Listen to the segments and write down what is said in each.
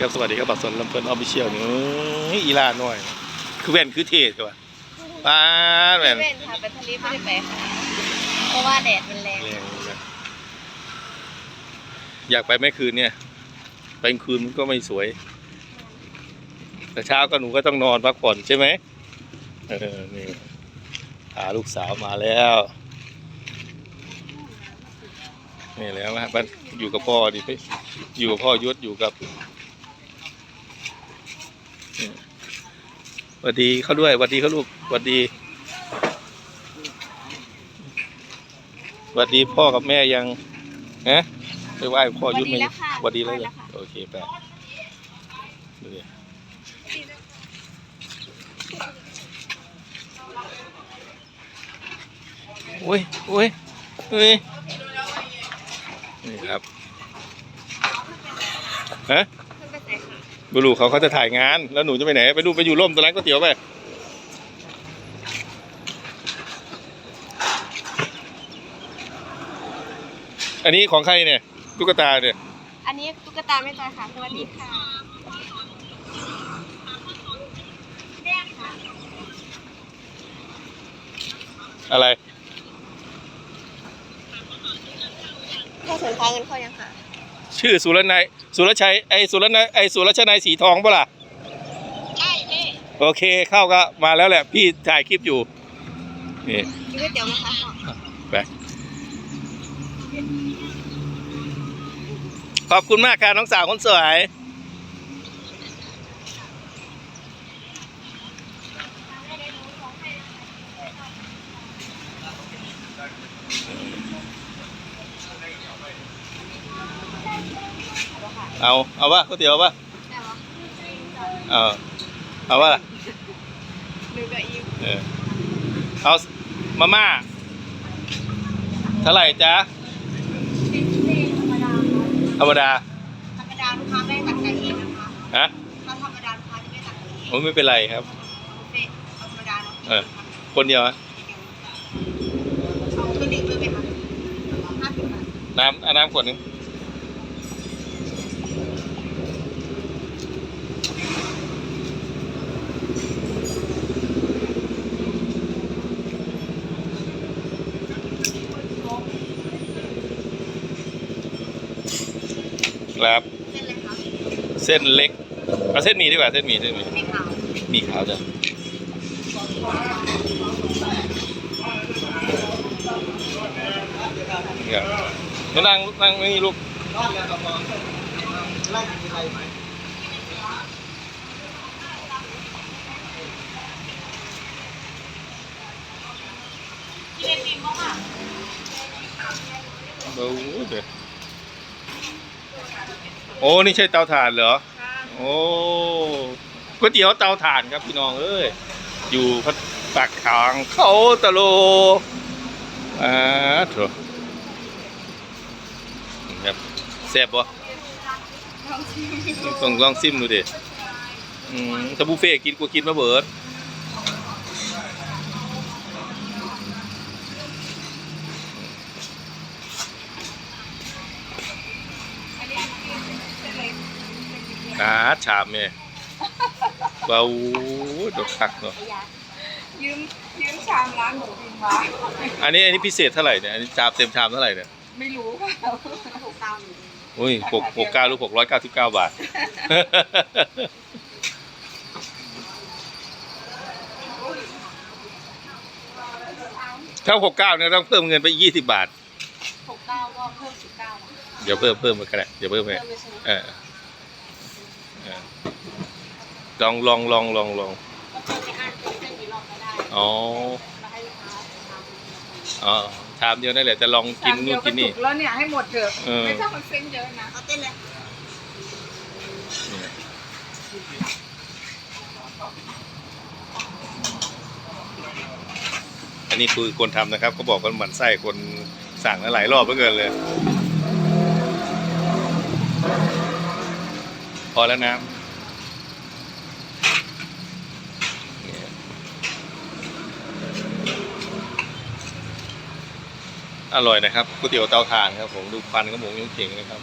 ครับสวัสดีครับบัตรสนลำเพลินออฟฟิเชียลนี่เอ้ยอีลาหน่อย คือแว่นคือเทศใช่ปะป้าดแว่นไม่เป็นค่ะไปทะเลไม่ได้ไปค่ะเพราะว่าแดดมันแรงแรงนะอยากไปไม่คืนเนี่ย ไปกลางคืนมันก็ไม่สวย แต่เช้าก็หนูก็ต้องนอนพักผ่อนใช่ไหมเออนี่พาลูกสาวมาแล้วนี่แล้วนะบ้านอยู่กับพ่อดิไปอยู่กับพ่อยุทธอยู่กับนี่ สวัสดีเขาด้วยสวัสดีเขาลูกสวัสดีสวัสดีพ่อกับแม่ยังฮะไปไหว้พ่อยุทธไหมสวัสดีแล้วค่ะสวัสดีเลยไหว้เหรแล้อวค่ะโอเคไปดูดิโอ้ยโอ้ยโอ้ยนี่ครับฮะขึ้นไปใส่ค่ะ บรูเขาเขาจะถ่ายงาน แล้วหนูจะไปไหน ไปดูไปอยู่ร่มตรงร้านก๋วยเตี๋ยวไปอันนี้ของใครเนี่ยตุ๊กตาเนี่ยอันนี้ตุ๊กตาไม่ตายค่ะสวัสดีค่ะแดงค่ะอะไรพ่อสนทองเงินเข้ายังค่ะชื่อสุรนัย สุรชัยไอสุรนัยไอสุรชนัยสีทองปะล่ะใช่พี่โอเคเข้าก็มาแล้วแหละ พี่ถ่ายคลิปอยู่นี่กินก๋วยเตี๋ยวไหมคะพ่อไปขอบคุณมากค่ะน้องสาวคนสวย เอา เอาป่ะก๋วยเตี๋ยวป่ะได้ปะเอาเอาป่ะหนูกับอีฟเออเอามาม่าเท่าไหร่จ๊ะธรรมดาธรรมดาธรรมดาลูกค้าไม่ตักไก่เองนะคะฮะถ้าธรรมดาลูกค้าจะไม่ตักไก่เองโอ้ยไม่เป็นไรครับ บุฟเฟ่ต์เอาธรรมดาเนาะเออ คนเดียวอะเอาตัวเด็กเลยไหมคะห้าสิบบาทน้ำเอาน้ำขวดหนึง เส้นเล็กเอาเส้นหมี่ดีกว่าเส้นหมี่เส้นหมี่ม่ขาวหมี่ขาวจ้ะครับแล้วนั่งนั่งนี่ลูกที่เล่นมีมั้งอะโอ้เดี๋ยว โอ้นี่ใช่เตาถ่านเหรอ โอ้ก๋วยเตี๋ยวเตาถ่านครับพี่น้องเอ้ย อยู่พัดปากทางเขาตะโลอ่าโถครับแซ่บปะต้องลองซิมดูดิอืมถ้าบุฟเฟ่ต์กินกูกินมาเบิด อาชามเนี่ยเบาดอกคักเนาะยืมยืมชามร้านหมูบินมาอันนี้อันนี้พิเศษเท่าไหร่เนี่ยอันนี้ชามเต็มชามเท่าไหร่เนี่ยไม่รู้ค่ะถูกเตาหนูอุ้ยหกหกเก้าหรือหกร้อยเก้าสิบเก้าบาทถ้าหกเก้าเนี่ยต้องเพิ่มเงินไปยี่สิบบาทหกเก้าก็เพิ่มสิบเก้าบาทเดี๋ยวเพิ่มเพิ่มไปก็ได้เดี๋ยวเพิ่มไปเพิ่มเลยใช่ไหมเออเออ ลองลองลองลองลองก็เพิ่มไปอ่านเป็นเส้นกี่รอบก็ได้อ๋อมาให้ลูกค้าทำอ๋อชามเดียวนั่นแหละจะลองกินชามเดีนู่ยนวก็กินนี่จุกแล้วเนี่ยให้หมดเถอะเออไม่ต้องมันเส้นเยอะนะเอาเต้นเลยอันนี้คือคนทำนะครับเขาบอกว่าหมันไส้คนสั่งหลายรอบเหลือเกินเลย พอแล้วน้ำ อร่อยนะครับก๋วยเตี๋ยวเตาถ่านครับผมดูฟันก็หมูยังเก่งนะครับ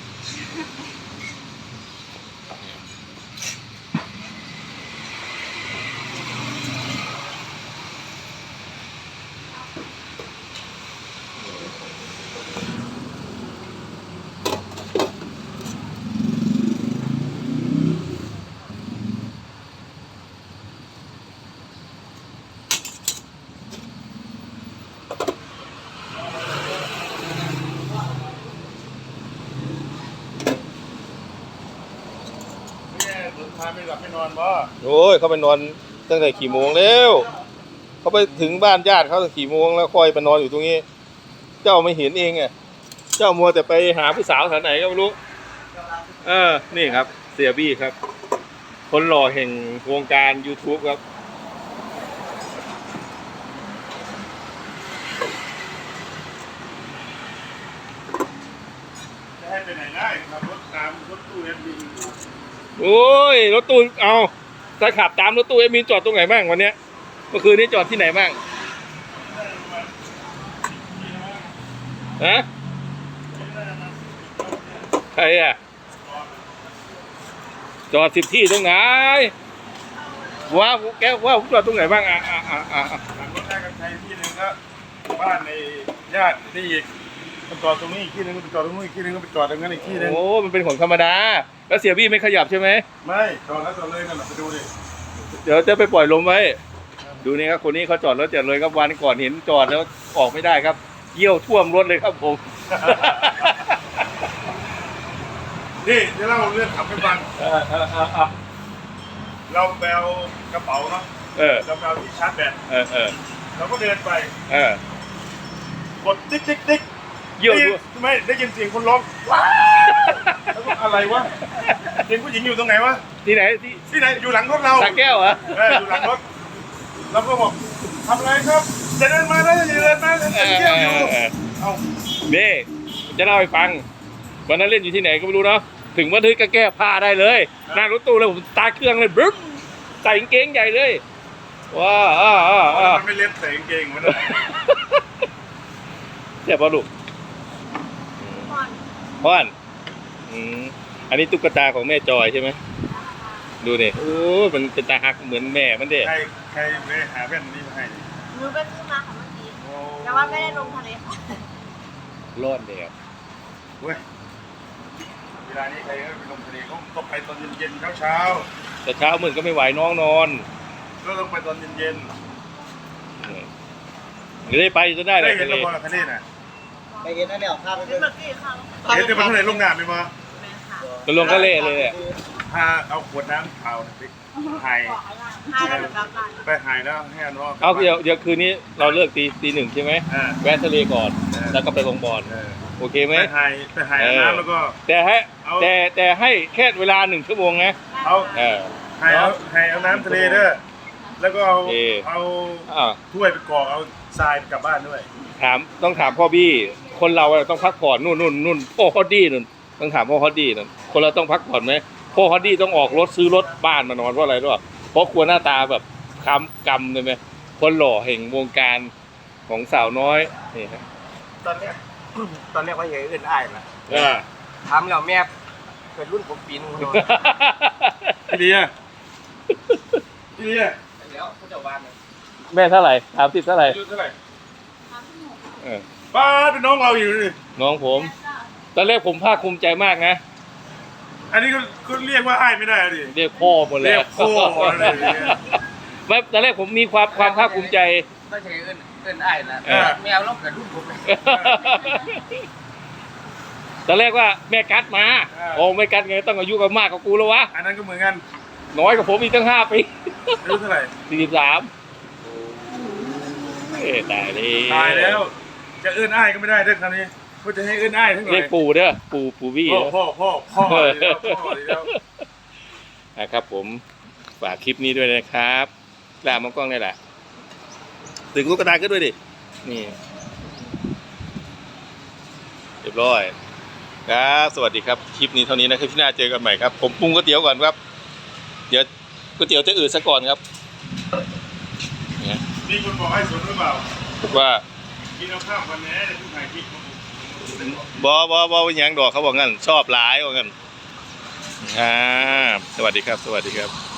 สุดท้ายไม่หลับไม่นอนบ่โอ้ยเขาไปนอนตั้งแต่กี่โมงแล้วเขาไปถึงบ้านญาติเขาตั้งกี่โมงแล้วค่อยไปนอนอยู่ตรงนี้ เจ้าไม่เห็นเองไงเจ้ามัวแต่ไปหาผู้สาวแถวไหนก็ไม่รู้ เออ นี่ครับ เสียบี้ครับ คนหล่อแห่งวงการ YouTube ครับ จะให้ไปไหนได้ขับรถตามรถตู้เอ็มดี โอ้ยรถตู้เอาถ้าขับตามรถตู้เอ็มมีจอดตรงไหนบ้างวันเนี้ยเมื่อคืนนี้จอดที่ไหนบ้างฮะใครอะ จอดสิบที่ตรงไหนว่าแกว่าผมจอดตรงไหนบ้างอะอะอะอะอะขับรถได้กันใช้ที่หนึ่งก็บ้านในญาตินี่อีก มันจอดตรงนี้อีกที่หนึงก็ไปจอดตรงนู้นอีกที่หนึงก็ไปจอดตรงนั้นอีกที่หนึงโอ้มันเป็นของธรรมดา แล้วเสียบี้ไม่ขยับใช่ไหม ไม่จอดแล้วจอดเลยนั่นแหละไปดูดิเดี๋ยวจะไปปล่อยลมไว้ ดูนี่ครับคนนี้เขาจอดรถจัดเลยครับวันก่อนเห็นจอดแล้วออกไม่ได้ครับ เยี่ยวท่วมรถเลยครับผม นี่จะเล่าเรื่องขับให้ฟังเออเออเออเออเราแปลกระเป๋าเนาะเออเราแปลที่ชาร์จแบตเออเออเราก็เดินไปเออกดติ๊กติ๊กติ๊ก เยี่ยวได้ท่วมนไม่ได้ยินเสียงคนร้องว้าวแล้วก็อะไรวะเสียงผู้หญิงอยู่ตรงไหนวะที่ไหนที่ที่ไหนอยู่หลังรถเราสระแก้วเหรอเอออยู่หลังรถเราก็บอกทำอะไรครับจะเดินมาแล้วจะเดินมาจะเออเที่ยวเออยู่อเออเอานี่จะเล่าให้ฟังวันนั้นเล่นอยู่ที่ไหนก็ไม่รู้เนาะถึงวันทึกก็แก้ผ้าได้เลยหน้ารถตู้เลยผมสตาร์ทเครื่องเลยบึ้มใส่กางเกงใหญ่เลยว้าอ้าอ้าอ้ามันไม่เล็บใส่กางเกงมันนะเจ็บปะลูกก่อน พ่อนอืมอันนี้ตุ๊กตาของแม่จอยใช่ไหมดูนี่โอ้ยมันเป็นตาฮักเหมือนแม่มันเด้ใครใครไปหาแว่นนี่มาให้หนูไปซื้อมาค่ะเมื่อกี้โอ้แต่ว่าไม่ได้ลงทะเลค่ะรอดแดดเว้ยเวลานี้ใครก็ไปลงทะเลก็ต้องไปตอนเย็นๆเช้าแต่เช้ามืดก็ไม่ไหวน้องนอนๆก็ต้องไปตอนเย็นไม่ได้ไปจนได้ๆเลได้ยเห็นทะเลละครทะเลน่ะ ไปเห็นนั่นแล้วพาไปซื้เดิอนเมื่อกี้ค่ะเห็นแต่มันทะเลลงน้ำไปมาแม่ค่ะก็ลงทะเลเลยอะพาเอาขวดน้ำเปล่าไปหายให้เราแบบรับการไปหายแล้วให้อันว่าเอาเดี๋ยวเดี๋ยวคืนนี้เราเลิกตีตีหนึ่งใช่ไหมอ่าแวะทะเลก่อน เออ แล้วก็ไปลงบอลเออโอเคไหม ไปหายไปหายน้ำแล้วก็ แต่ให้เอา แต่แต่ให้แค่เวลาหนึ่งชั่วโมงนะเอา เออ หายเอาหายเอาน้ำทะเลเด้อแล้วก็เอาโอเคเอาอ่าถ้วยไปกรอกเอาทรายไปกลับบ้านด้วยถามต้องถามพ่อบี้ คนเราอะต้องพักผ่อนนู่นนู่นนู่นพ่อฮอดดี้นู่นต้องถามพ่อฮอดดี้นู่นคนเราต้องพักผ่อนไหมพ่อฮอดดี้ต้องออกรถซื้อรถบ้านมานอนเพราะอะไรรู้ป่ะเพราะกลัวหน้าตาแบบค้ำกำเลยไหมคนหล่อแห่งวงการของสาวน้อยนี่ฮะตอนแรกตอนแรกว่าเห็นอื่นอ้ายนะเออถามแล้วแม่เกิดรุ่นผมปีนึงโดนพี่เดียพี่เดียแล้วเขาจะว่าไงแม่เท่าไหร่ถามติดเท่าไหร่อายุเท่าไหร่เออ ป้าเป็นน้องเราอยู่ดิน้องผม ตอนแรกผมภาคภูมิใจมากนะ อันนี้ก็ก็เรียกว่าอ้ายไม่ได้ดิ เรียกพ่อหมดเลยเรียกพ่ออะไรอย่างเงี้ย ไม่ตอนแรกผมมีความความภาคภูมิใจ ไม่ใช่อื่นอื่นอ้ายนะเออ แมวเราเกิดรุ่นผมเลยตอนแรกว่าแม่กัดมาโอ้แม่กัดไงต้องอายุกันมากกว่ากูแล้ววะ อันนั้นก็เหมือนกันน้อยกว่าผมอีกตั้งห้าปีอายุเท่าไหร่สี่สิบสามเอ้ยตายเลยตายแล้ว จะเอื้อนอ้ายก็ไม่ได้เรื่องคำนี้ก็จะให้เอื้อนอ้ายทั้งหน่อเรียยกปู่เด้อปู่ปู่วี่พ่อเด้อ พ่อพ่อพ่อเลยแล้วพ่อเลยแล้ว นะครับผมฝากคลิปนี้ด้วยนะครับลามองกล้องได้แหละตึงลูกกระตายก็ด้วยดิ นี่ เรียบร้อย ครับ สวัสดีครับ คลิปนี้เท่านี้นะครับที่หน้าเจอกันใหม่ครับ ผมปรุงก๋วยเตี๋ยวก่อนครับ เดี๋ยวก๋วยเตี๋ยวจะอืดซะก่อนครับเนี่ยมีคนบอกให้สนหรือเปล่าว่า กินเอาข้าววันนี้จะเพิ่งถ่ายคลิปบอบอบอเป็นยังดอกเขาบอกงั้นชอบหลายว่างั้นอ่าสวัสดีครับ สวัสดีครับ